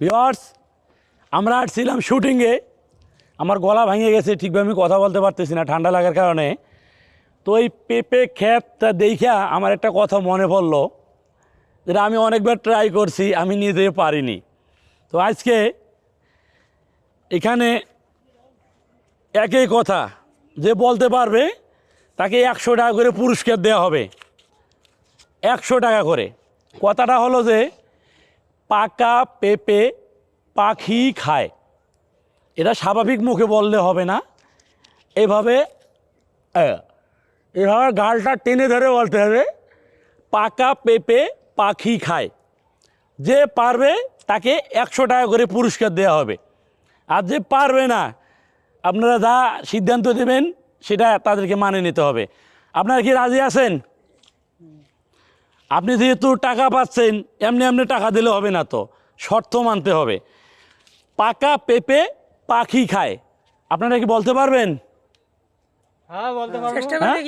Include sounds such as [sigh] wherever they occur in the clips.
Viewers আমরা আসছিলাম শুটিংয়ে আমার গলা ভেঙে গেছে, ঠিকভাবে আমি কথা বলতে পারতেছি না, ঠান্ডা লাগার কারণে। তো এই পেঁপে ক্ষেতটা দেখা আমার একটা কথা মনে পড়ল, যেটা আমি অনেকবার ট্রাই করছি, আমি নিজে পারিনি। তো আজকে এখানে একই কথা, যে বলতে পারবে, তাকে একশো টাকা করে পুরস্কার দেওয়া হবে। একশো টাকা করে। কথাটা হলো যে পাকা, পেঁপে, পাখি খায়। এটা স্বাভাবিক মুখে বললে হবে না। এভাবে এভাবে গালটা টেনে ধরে বলতে হবে। পাকা, পেঁপে, পাখি খায়। যে পারবে তাকে একশো টাকা করে পুরস্কার দেওয়া হবে। আর যে পারবে না, আপনারা যা সিদ্ধান্ত দেবেন, সেটা তাদেরকে মানে নিতে হবে। আপনারা কি রাজি আছেন? আপনি যেহেতু টাকা পাচ্ছেন এমনি এমনি টাকা দিলে হবে না তো। শর্ত মানতে হবে। পাকা পেঁপে পাখি খায়। আপনারা কি বলতে পারবেন? হ্যাঁ বলতে পারব। চেষ্টা হ্যাঁ?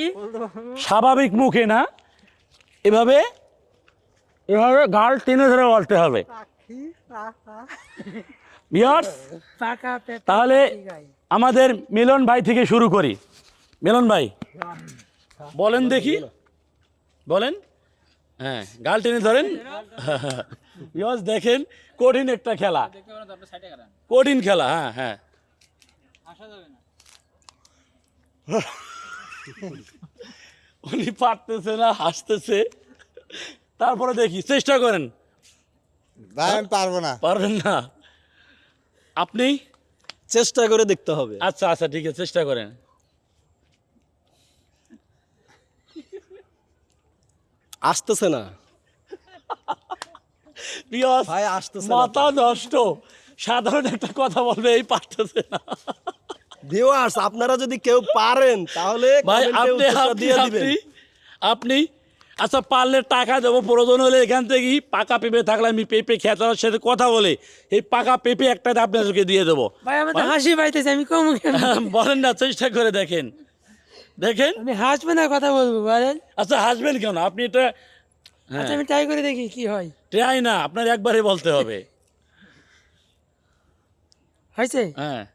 স্বাভাবিক মুখে না? এভাবে এভাবে গাল টেনে ধরে বলতে হবে। তাহলে আমাদের মিলন ভাই থেকে শুরু করি। মিলন ভাই বলেন দেখি। বলেন। হ্যাঁ গাল টেনে ধরেন। বিয়ার্স দেখেন কঠিন একটা খেলা। কঠিন খেলা হ্যাঁ হ্যাঁ। উনি পারতেছে না হাসতেছে। তারপরে দেখি চেষ্টা করেন। ভাই আমি পারব না। পারবেন না। আপনি? চেষ্টা করে দেখতে হবে। আচ্ছা আচ্ছা ঠিক আছে চেষ্টা করেন। আসতেছে না। ভাই আসতেছে মাথা নষ্ট। সাধারণ একটা কথা বলবে এই পারতেছে না। ভিউয়ার্স আপনারা যদি কেউ পারেন তাহলে ভাই আপনি আপনি দিয়ে দিবেন। আপনি আপনি আচ্ছা পারলে টাকা দেবো প্রয়োজন হলে এখান থেকেই পাকা পেঁপে থাকলে আমি পেঁপে খেতার সাথে কথা বলে এই পাকা পেঁপে একটা আপনাদেরকে দিয়ে দেবো। ভাই আমার হাসি পাইতেছে আমি কম কেন? বলেন না চেষ্টা করে দেখেন। দেখেন? আমি হাসবো না কথা বলব বলেন। আচ্ছা হাসবেন কেন? আপনি এটা হ্যাঁ। আচ্ছা আমি ট্রাই করে দেখি কি হয়। ট্রাই না আপনার একবারে বলতে হবে। [laughs] হয়েছে? হ্যাঁ।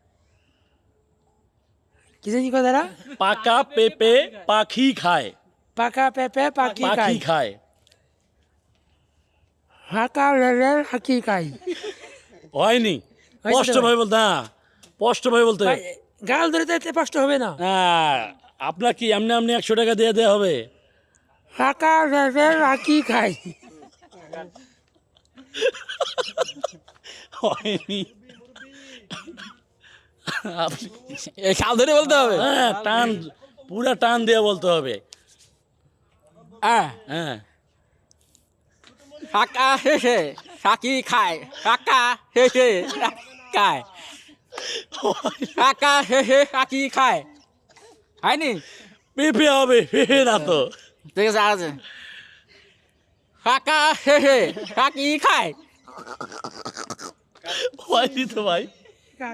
কি জানি কথাটা? পাকা পেঁপে পাখি খায়। পাকা পেঁপে পাখি পাখি খায়। হাঁকা রেলের হাঁকি খাই হয়নি। হয়েছে তো। স্পষ্ট ভাবে বলতে হ্যাঁ স্পষ্ট ভাবে বলতে গাল ধরে কষ্ট হবে না। হ্যাঁ। আপনার কি এমনি এমনি একশো টাকা দিয়ে দেওয়া হবে। রেলের হাঁকি খাই। হয়নি। আপনি ধরে বলতে হবে? হ্যাঁ টান পুরা টান দিয়ে বলতে হবে। হ্যাঁ। হ্যাঁ কাকা শেষে সাকি খায় কাকা শেষে খায় কাকা শেষে সাকি খায় হয়নি? পেঁপে হবে পেঁপে না তো। ঠিক আছে আছে কাকা শেষে সাকি খায়। হয়নি তো ভাই।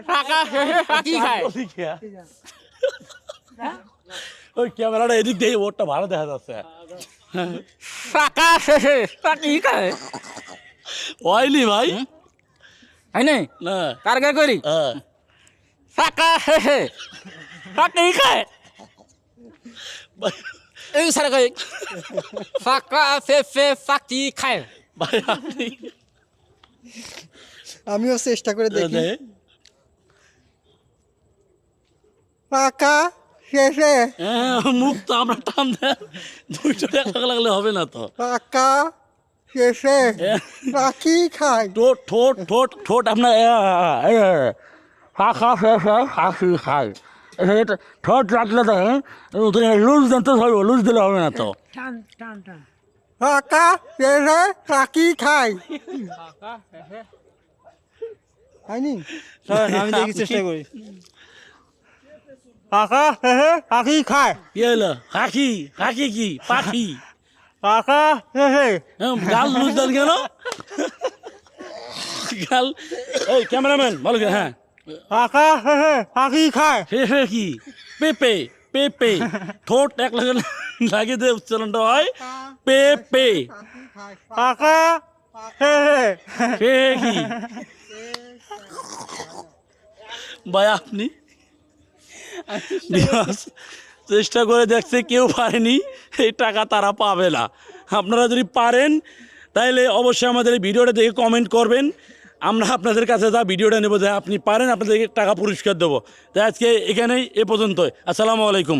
কাকা শেষে সাকি খায়। বলি কি আর? ওই ক্যামেরাটা এদিক দিয়ে ওরটা ভালো দেখা যাচ্ছে। কাকা শেষে সাকি খায়। হয়নি ভাই। হয়নি? না। কার কার করি? হ্যাঁ। কাকা শেষে সাকি খায়। এই সারা কই কাকা শেষে সাকি খায় ভাই আপনি আমিও চেষ্টা করে দেখি। পাকা শেষে হ্যাঁ মুখ তো আমরা টান দুইশো টাকা লাগলে হবে না তো পাকা শেষে পাখি খায় ঠোঁট ঠোঁট ঠোঁট ঠোঁট আপনার এ, শেষে হাসি খায় এটা ঠোঁট রাখলে তো লুজ দেন তো হবে লুজ দিলে হবে না তো। টান পাকা শেষে পাখি খায় হয়নি? আমি দেখি চেষ্টা করি। পাকা শেষে পাখি খায়। কি হলো হাকি হাকি কি? পাখি। পাকা শেষে হ্যাঁ, গাল লুজ দেন কেন? গাল এই ক্যামেরাম্যান ভালো হ্যাঁ। পাকা শেষে পাখি খায়। হে হে কি? পেপে পেপে। [laughs] ঠোঁট এক লাগে দিয়ে উচ্চারণটা হয় পেপে। পাকা। শেষে হে হে। কি? ভাই আপনি? চেষ্টা করে দেখছে কেউ পারেনি এই টাকা তারা পাবে না। আপনারা যদি পারেন তাহলে অবশ্যই আমাদের এই ভিডিওটা দেখে কমেন্ট করবেন। আমরা আপনাদের কাছে যা ভিডিওটা নেব, যে আপনি পারেন, আপনাদেরকে টাকা পুরস্কার দেবো। তাই আজকে এখানেই, এ পর্যন্তই। আসসালামু আলাইকুম।